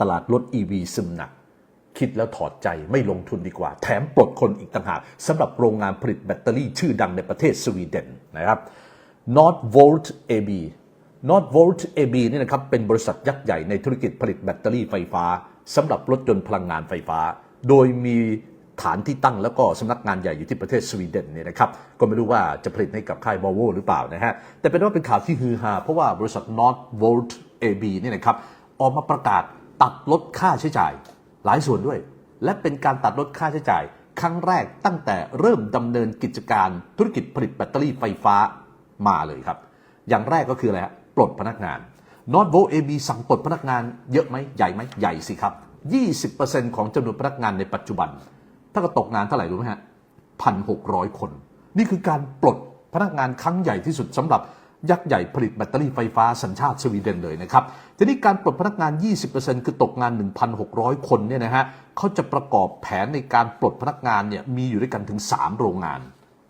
ตลาดรถ EV ซึมหนัก คิดแล้วถอดใจไม่ลงทุนดีกว่า แถมปลดคนอีกต่างหากสำหรับโรงงานผลิตแบตเตอรี่ชื่อดังในประเทศสวีเดนนะครับ Nordvolt AB Nordvolt AB นี่นะครับเป็นบริษัทยักษ์ใหญ่ในธุรกิจผลิตแบตเตอรี่ไฟฟ้าสำหรับรถยนต์พลังงานไฟฟ้า โดยมีฐานที่ตั้งแล้วก็สำนักงานใหญ่อยู่ที่ประเทศสวีเดนเนี่ยนะครับก็ไม่รู้ว่าจะผลิตให้กับค่าย Volvo หรือเปล่านะฮะแต่เป็นว่าเป็นข่าวที่ฮือฮาเพราะว่าบริษัท Nordvolt AB เนี่ยนะครับออกมาประกาศ ตัดลดค่าใช้จ่าย หลายส่วนด้วย และเป็นการตัดลดค่าใช้จ่าย ครั้งแรกตั้งแต่เริ่มดำเนินกิจการธุรกิจผลิตแบตเตอรี่ไฟฟ้ามาเลยครับ อย่างแรกก็คืออะไรฮะปลดพนักงาน n o t v o AB สั่งปลดพนักงานเยอะไหมใหญ่ไหมใหญ่สิครับ 20%ของจำนวนพนักงานในปัจจุบัน ถ้าก็ตกงานเท่าไหร่รู้ไหมฮะพันหกร้อยคน นี่คือการปลดพนักงานครั้งใหญ่ที่สุดสำหรับ ยักษ์ใหญ่ผลิตแบตเตอรี่ไฟฟ้าสัญชาติสวีเดนเลยนะครับ ทีนี้การปลดพนักงาน 20%คือตกงาน 1,600 คนเนี่ยนะฮะเขาจะประกอบแผนในการปลดพนักงานเนี่ยมีอยู่ด้วยกันถึง 3 โรงงาน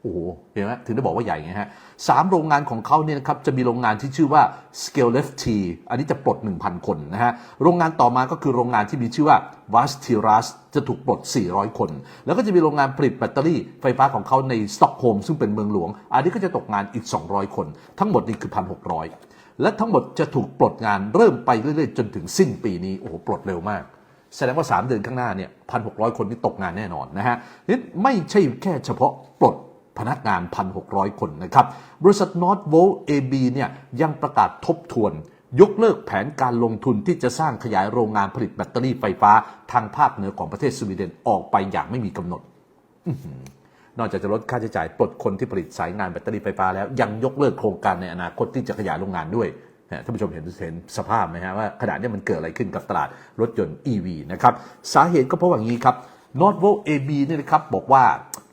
อ้โหเห็นไหมถึงได้บอกว่าใหญ่ไงฮะสามโรงงานของเขาเนี่ยนะครับจะมีโรงงานที่ชื่อว่า Scale Left T อันนี้จะปลด 1,000 คนนะฮะโรงงานต่อมาก็คือโรงงานที่มีชื่อว่า v a s t i r a s จะถูกปลด 400 คน แล้วก็จะมีโรงงานผลิตแบตเตอรี่ไฟฟ้าของเขาในสต็อกโฮล์มซึ่งเป็นเมืองหลวง อันนี้ก็จะตกงานอีก 200 คน ทั้งหมดนี่คือ 1,600 และทั้งหมดจะถูกปลดงานเริ่มไปเรื่อยๆ จนถึงสิ้นปีนี้โอ้โหปลดเร็วมากแสดงว่า 3 เดือนข้างหน้าเนี่ยพันหคนนี่ตกงานแน่นอนนะฮะนี่ไม่ใช่แค่เฉพาะปลด พนักงาน 1,600 คนนะครับ บริษัท Nordvolt AB เนี่ยยังประกาศทบทวน ยกเลิกแผนการลงทุนที่จะสร้างขยายโรงงานผลิตแบตเตอรี่ไฟฟ้าทางภาคเหนือของประเทศสวีเดนออกไปอย่างไม่มีกำหนดนอกจากจะลดค่าใช้จ่ายปลดคนที่ผลิตสายงานแบตเตอรี่ไฟฟ้าแล้วยังยกเลิกโครงการในอนาคตที่จะขยายโรงงานด้วยท่านผู้ชมเห็นเห็นสภาพไหมฮะว่าขณะนี้มันเกิดอะไรขึ้นกับตลาดรถยนต์ EV นะครับ สาเหตุก็เพราะว่าอย่างนี้ครับ Nordvolt AB เนี่ยนะครับบอกว่า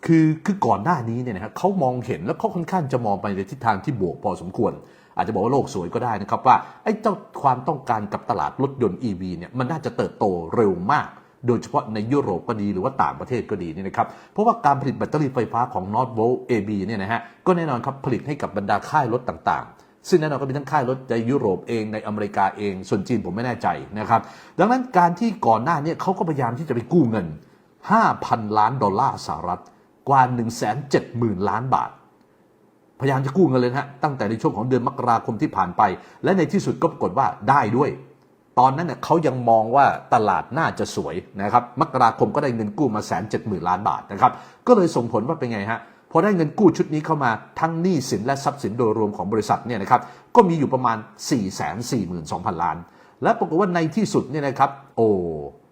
คือคือก่อนหน้านี้เนี่ยนะครับเขามองเห็นแล้วเขาค่อนข้างจะมองไปในทิศทางที่บวกพอสมควร อาจจะบอกว่าโลกสวยก็ได้นะครับว่าไอ้เจ้าความต้องการกับตลาดรถยนต์ EV เนี่ยมันน่าจะเติบโตเร็วมากโดยเฉพาะในยุโรปก็ดีหรือว่าต่างประเทศก็ดีนี่นะครับ เพราะว่าการผลิตแบตเตอรี่ไฟฟ้าของ Nordvolt AB เนี่ยนะฮะ ก็แน่นอนครับผลิตให้กับบรรดาค่ายรถต่างๆ ซึ่งแน่นอนก็มีทั้งค่ายรถในยุโรปเองในอเมริกาเอง ส่วนจีนผมไม่แน่ใจนะครับ ดังนั้นการที่ก่อนหน้านี้เขาก็พยายามที่จะไปกู้เงิน 5,000 ล้านดอลลาร์สหรัฐ กว่า 170,000 ล้านบาท พยายามจะกู้เงินเลยนะฮะตั้งแต่ในช่วงของเดือนมกราคมที่ผ่านไป และในที่สุดก็ปรากฏว่าได้ด้วย ตอนนั้นเนี่ยเขายังมองว่าตลาดน่าจะสวยนะครับมกราคมก็ได้เงินกู้มาแสนเจ็ดหมื่นล้านบาทนะครับก็เลยส่งผลว่าเป็นไงฮะพอได้เงินกู้ชุดนี้เข้ามาทั้งหนี้สินและทรัพย์สินโดยรวมของบริษัทเนี่ยนะครับก็มีอยู่ประมาณ 4 4 2 0 0 0 ล้าน และปรากฏว่าในที่สุดเนี่ยนะครับโอ้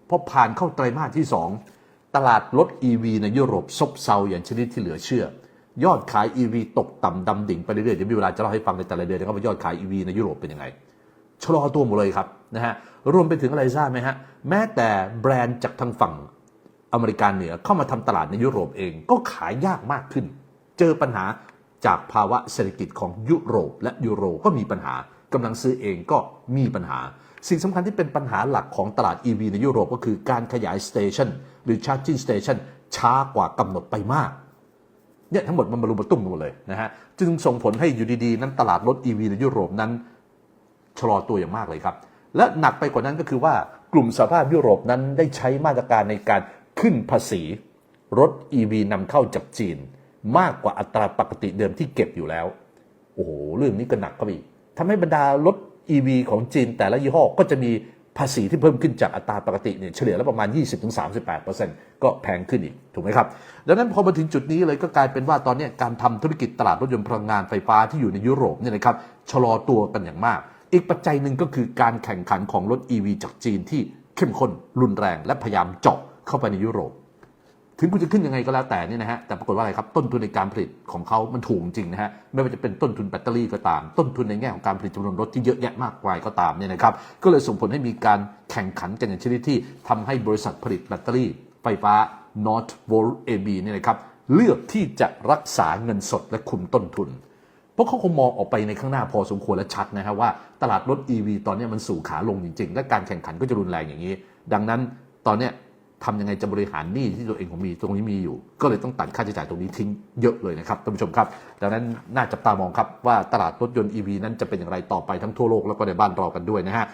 พอผ่านเข้าไตรมาสที่ 2 ตลาดรถ EV ในยุโรปซบเซาอย่างชนิดที่เหลือเชื่อ ยอดขาย EV ตกต่ำดำดิ่งไปเรื่อยๆเดี๋ยวมีเวลาจะเล่าให้ฟังในแต่ละเดือนนะครับว่ายอดขาย EV ในยุโรปเป็นยังไงชะลอตัวหมดเลยครับนะฮะรวมไปถึงอะไรทราบไหมฮะแม้แต่แบรนด์จากทางฝั่งอเมริกาเหนือเข้ามาทำตลาดในยุโรปเองก็ขายยากมากขึ้น เจอปัญหาจากภาวะเศรษฐกิจของยุโรปและยูโรก็มีปัญหา กำลังซื้อเองก็มีปัญหา สิ่งสำคัญที่เป็นปัญหาหลักของตลาด EV ในยุโรปก็คือการขยายสเตชันหรือ Charging Station ช้ากว่ากำหนดไปมากเนี่ยทั้งหมดมันมารุมมาตุ้มกันหมดเลยนะฮะจึงส่งผลให้อยู่ดีๆ นั้นตลาดรถ EV ในยุโรปนั้นชะลอตัวอย่างมากเลยครับ และหนักไปกว่านั้นก็คือว่ากลุ่มสภาพยุโรปนั้นได้ใช้มาตรการในการขึ้นภาษีรถ EV นำเข้าจากจีน มากกว่าอัตราปกติเดิมที่เก็บอยู่แล้ว โอ้โห เรื่องนี้ก็หนักเข้าไปอีก ทำให้บรรดารถ EV ของจีนแต่ละยี่ห้อก็จะมีภาษีที่เพิ่มขึ้นจากอัตราปกติเนี่ยเฉลี่ยแล้วประมาณ 20-38%ก็แพงขึ้นอีก ถูกไหมครับ ดังนั้นพอมาถึงจุดนี้เลยก็กลายเป็นว่าตอนนี้การทำธุรกิจตลาดรถยนต์พลังงานไฟฟ้าที่อยู่ในยุโรปเนี่ยนะครับชะลอตัวกันอย่างมาก อีกปัจจัยหนึ่งก็คือการแข่งขันของรถ EV จากจีนที่เข้มข้นรุนแรง และพยายามเจาะเข้าไปในยุโรป ถึงคุณจะขึ้นยังไงก็แล้วแต่นี่นะฮะแต่ปรากฏว่าอะไรครับต้นทุนในการผลิตของเขามันถูกจริงนะฮะไม่ว่าจะเป็นต้นทุนแบตเตอรี่ก็ตาม ต้นทุนในแง่ของการผลิตจำนวนรถที่เยอะแยะมากมายก็ตามเนี่ยนะครับก็เลยส่งผลให้มีการแข่งขันกันอย่างชนิดที่ทำให้บริษัทผลิตแบตเตอรี่ ไฟฟ้า Northvolt AB เนี่ยนะครับเลือกที่จะรักษาเงินสดและคุมต้นทุน เพราะเขาคงมองออกไปในข้างหน้าพอสมควรและชัดนะฮะว่าตลาดรถ EV ตอนนี้มันสู่ขาลงจริง ๆ และการแข่งขันก็จะรุนแรงอย่างนี้ ดังนั้นตอนเนี้ย ทำยังไงจะบริหารหนี้ที่ตัวเองของมีตรงนี้มีอยู่ ก็เลยต้องตัดค่าใช้จ่ายตรงนี้ทิ้งเยอะเลยนะครับท่านผู้ชมครับดังนั้นน่าจับตามองครับว่าตลาดรถยนต์ EV นั้นจะเป็นอย่างไรต่อไปทั้งทั่วโลกแล้วก็ในบ้านเรากันด้วยนะฮะ